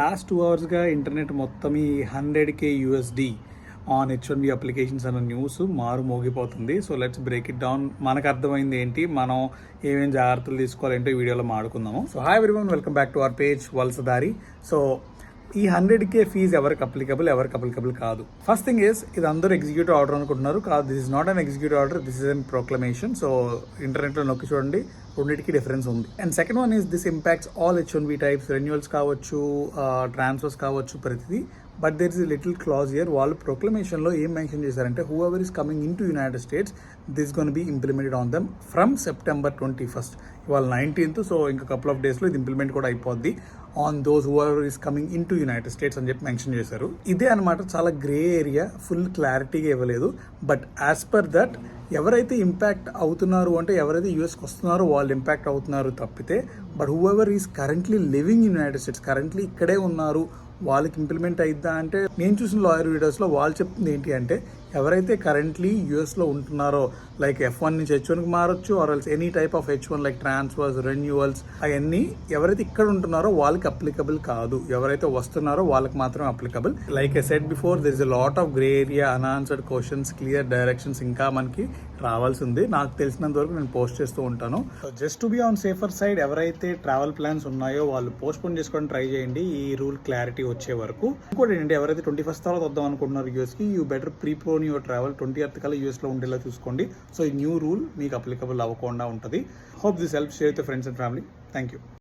Last two అవర్స్గా internet మొత్తం ఈ hundred K USD on H one B applications అన్న news మారు మోగిపోతుంది. So let's break it down మనకు అర్థమైంది ఏంటి? మనం ఏమేమి జాగ్రత్తలు తీసుకోవాలంటే వీడియోలో మాడుకుందాము so hi everyone welcome back to our page వలసదారి so ఈ హండ్రెడ్ కే ఫీజ్ ఎవరికి అప్లికబుల్ ఎవరికి అప్లికబుల్ కాదు. ఫస్ట్ థింగ్ ఇస్ ఇది అందరూ ఎగ్జిక్యూటివ్ ఆర్డర్ అనుకుంటున్నారు. కాదు this is not an executive order this is an proclamation so ఇంటర్నెట్లో నొక్కి చూడండి రెండింటికి డిఫరెన్స్ ఉంది. And second one is this impacts all H one B types renewals కావచ్చు uh, ట్రాన్స్ఫర్స్ కావచ్చు ప్రతిదీ. But there is little clause here వాళ్ళు ప్రొక్లమేషన్లో ఏం మెన్షన్ చేశారంటే whoever is coming in to United States this gonna be implemented on them from September twenty first ఇవాళ nineteenth so ఇంకా couple of డేస్లో ఇది ఇంప్లిమెంట్ కూడా అయిపోద్ది. On those whoever is coming in to United States అని చెప్పి mention చేశారు. ఇదే అనమాట చాలా గ్రే ఏరియా ఫుల్ క్లారిటీగా ఇవ్వలేదు. బట్ యాజ్ పర్ దట్ ఎవరైతే ఇంపాక్ట్ అవుతున్నారు అంటే ఎవరైతే యూఎస్కి వస్తున్నారో వాళ్ళు ఇంపాక్ట్ అవుతున్నారు తప్పితే but whoever is currently living United States currently ఇక్కడే ఉన్నారు వాళ్ళకి ఇంప్లిమెంట్ అయిద్దా అంటే నేను చూసిన లాయర్ వీడియోస్లో వాళ్ళు చెప్తుంది ఏంటి అంటే ఎవరైతే కరెంట్లీ యూఎస్లో ఉంటున్నారో లైక్ ఎఫ్ వన్ నుంచి హెచ్ వన్కి మారచ్చు or else any type of H one like transfers renewals అవన్నీ ఎవరైతే ఇక్కడ ఉంటున్నారో వాళ్ళకి అప్లికబుల్ కాదు. ఎవరైతే వస్తున్నారో వాళ్ళకి మాత్రం applicable like a set before there is a lot of grey area unanswered questions clear directions ఇంకా మనకి రావాల్సి ఉంది. నాకు తెలిసినంత వరకు నేను పోస్ట్ చేస్తూ ఉంటాను. Just to be on safer side ఎవరైతే ట్రావెల్ ప్లాన్స్ ఉన్నాయో వాళ్ళు పోస్ట్ పోన్ చేసుకోవడం ట్రై చేయండి. ఈ రూల్ క్లారిటీ వచ్చే వరకు. ఇంకోటి ఏంటంటే ఎవరైతే ట్వంటీ ఫస్ట్ తర్వాత వద్దాం అనుకుంటున్నారు యూఎస్కి you better prepone your travel twentieth కల్లా యూఎస్లో ఉండేలా చూసుకోండి. సో ఈ న్యూ రూల్ మీకు అప్లికబుల్ అవ్వకుండా ఉంటుంది. Hope this help share with friends and family thank you